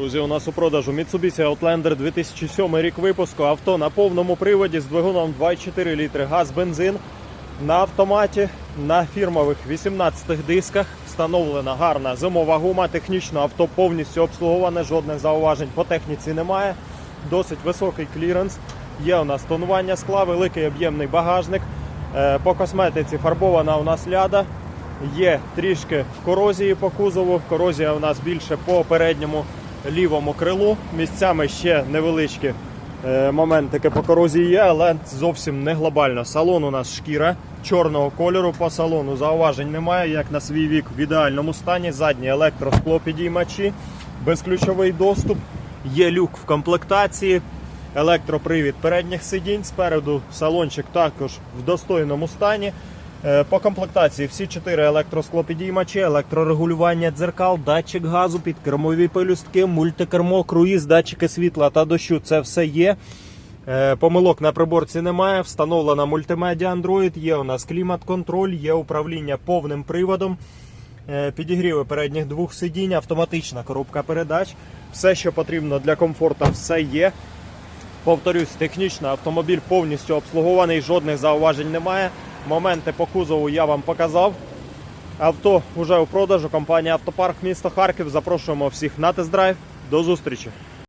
Друзі, у нас у продажу Mitsubishi Outlander 2007 рік випуску. Авто на повному приводі з двигуном 2,4 літри газ, бензин. На автоматі на фірмових 18 дисках встановлена гарна зимова гума. Технічно авто повністю обслуговане, жодних зауважень по техніці немає. Досить високий кліренс. Є у нас тонування скла, великий об'ємний багажник. Е, По косметиці фарбована у нас ляда. Є трішки корозії по кузову. Корозія у нас більше по передньому лівому крилу. Місцями ще невеличкі е, моментики по корозії є, але зовсім не глобально. Салон у нас шкіра чорного кольору. По салону зауважень немає, як на свій вік в ідеальному стані. Задні електросклопідіймачі, безключовий доступ. Є люк в комплектації, електропривід передніх сидінь. Спереду салончик також в достойному стані. Е, По комплектації всі чотири електросклопідіймачі, електрорегулювання дзеркал, датчик газу, підкермові пелюстки, мультикермо, круїз, датчики світла та дощу. Це все є. Е, Помилок на приборці немає. Встановлена мультимедіа Android, є у нас клімат-контроль, є управління повним приводом. Е, Підігріви передніх двох сидінь, автоматична коробка передач. Все, що потрібно для комфорту, все є. Повторюсь, технічно автомобіль повністю обслугований, жодних зауважень немає. Моменти по кузову я вам показав. Авто вже у продажу. Компанія Автопарк місто Харків. Запрошуємо всіх на тест-драйв. До зустрічі!